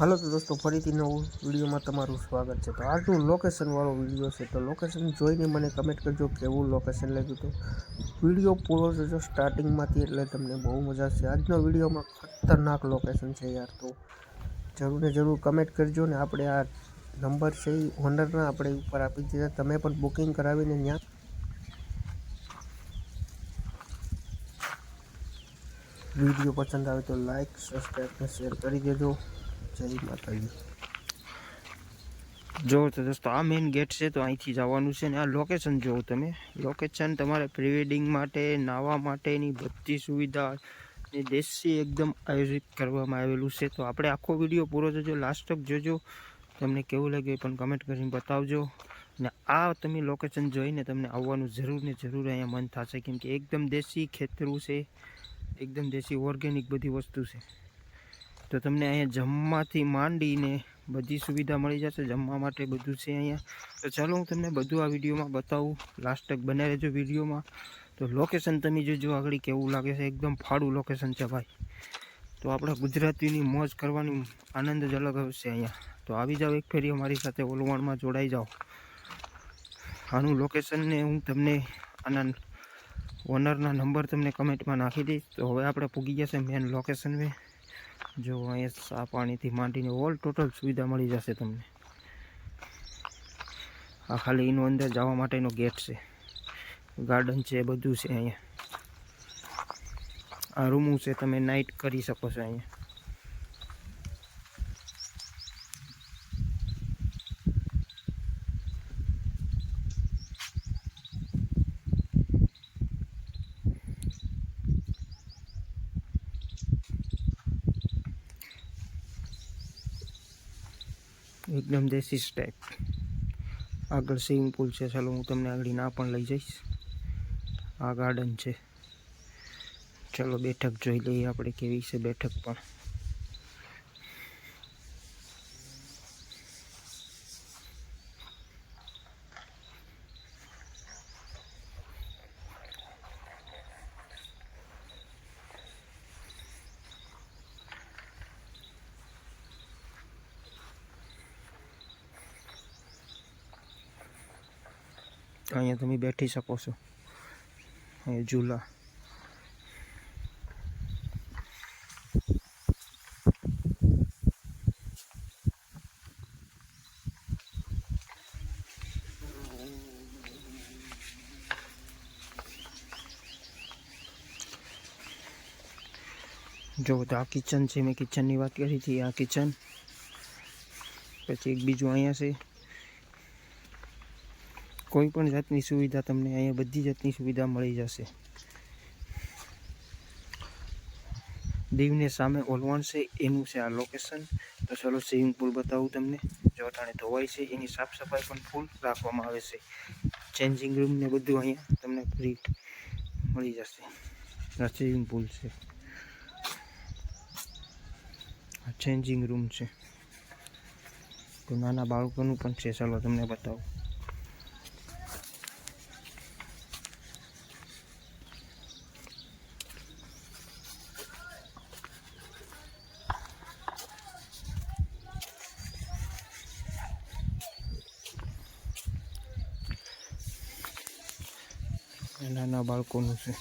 હાલો તો દોસ્તો, ફરીથી નવું વિડીયોમાં તમારું સ્વાગત છે. તો આજનું લોકેશનવાળો વીડિયો છે. તો લોકેશન જોઈને મને કમેન્ટ કરજો કેવું લોકેશન લાગ્યું હતું. વીડિયો પૂરો જોજો સ્ટાર્ટિંગમાંથી એટલે તમને બહુ મજા આવશે. આજનો વિડીયોમાં ખતરનાક લોકેશન છે યાર. તો જરૂર ને જરૂર કમેન્ટ કરજો ને આપણે આ નંબર છે એ ઓનરના આપણે ઉપર આપી દીધા. તમે પણ બુકિંગ કરાવીને ત્યાં વીડિયો પસંદ આવે તો લાઈક સબસ્ક્રાઈબ અને શેર કરી દેજો. જો તો દોસ્તો, આ મેઇન ગેટ છે, તો અહીંથી જવાનું છે ને આ લોકેશન જોવો તમે. લોકેશન તમારે પ્રી વેડિંગ માટે નાહવા માટેની બધી સુવિધા ને દેશી એકદમ આયોજિત કરવામાં આવેલું છે. તો આપણે આખો વીડિયો પૂરો જોજો લાસ્ટ તક જોજો. તમને કેવું લાગે પણ કમેન્ટ કરીને બતાવજો. ને આ તમે લોકેશન જોઈને તમને આવવાનું જરૂર ને જરૂર અહીંયા મન થશે, કેમ કે એકદમ દેશી ખેતરું છે. એકદમ દેશી ઓર્ગેનિક બધી વસ્તુ છે. તો તમને અહીંયા જમવાથી માંડીને બધી સુવિધા મળી જશે, જમવા માટે બધું છે અહીંયા. તો ચાલો હું તમને બધું આ વિડીયોમાં બતાવું. લાસ્ટ તક બનાવી રહેજો વિડીયોમાં. તો લોકેશન તમે જોજો આગળ કેવું લાગે છે. એકદમ ફાળું લોકેશન છે ભાઈ. તો આપણે ગુજરાતીની મોજ કરવાની આનંદ જ અલગ હશે અહીંયા. તો આવી જાઓ એક ફેરી અમારી સાથે ઓલવણમાં જોડાઈ જાઓ. આનું લોકેશનને હું તમને આના ઓનરના નંબર તમને કમેન્ટમાં નાખી દઈશ. તો હવે આપણે પૂગી જશે મેન લોકેશન મેં જો અહીંયા આ પાણીથી માંડીને ઓલ ટોટલ સુવિધા મળી જશે તમને. આ ખાલી એનું અંદર જવા માટેનો ગેટ છે. ગાર્ડન છે, બધું છે અહીંયા. આ રૂમું છે, તમે નાઇટ કરી શકો છો અહીંયા. એકદમ દેશી ટાઈપ આગળ સ્વિમિંગ પુલ છે. ચાલો હું તમને આગળ ના પણ લઈ જઈશ. આ ગાર્ડન છે. ચાલો બેઠક જોઈ લઈએ આપણે કેવી છે બેઠક પણ. અહીંયા તમે બેઠી શકો છો. અહીંયા ઝૂલા. જો, તો આ કિચન છે, મેં કિચનની વાત કરી હતી, આ કિચન પછી એક બીજું અહીંયા છે. કોઈ પણ જાતની સુવિધા તમને અહીંયા બધી જાતની સુવિધા મળી જશે. દીવને સામે ઓલવણ છે, એનું છે આ લોકેશન તો ચલો સ્વિમિંગ પુલ બતાવું તમને. જો અટાણે ધોવાય છે, એની સાફ સફાઈ પણ ફૂલ રાખવામાં આવે છે. ચેન્જિંગ રૂમ ને બધું અહીંયા તમને ફ્રી મળી જશે. સ્વિમિંગ પુલ છે. આ ચેન્જિંગ રૂમ છે. તો નાના બાળકોનું પણ છે, ચાલો તમને બતાવું. નાના બાળકોનું છે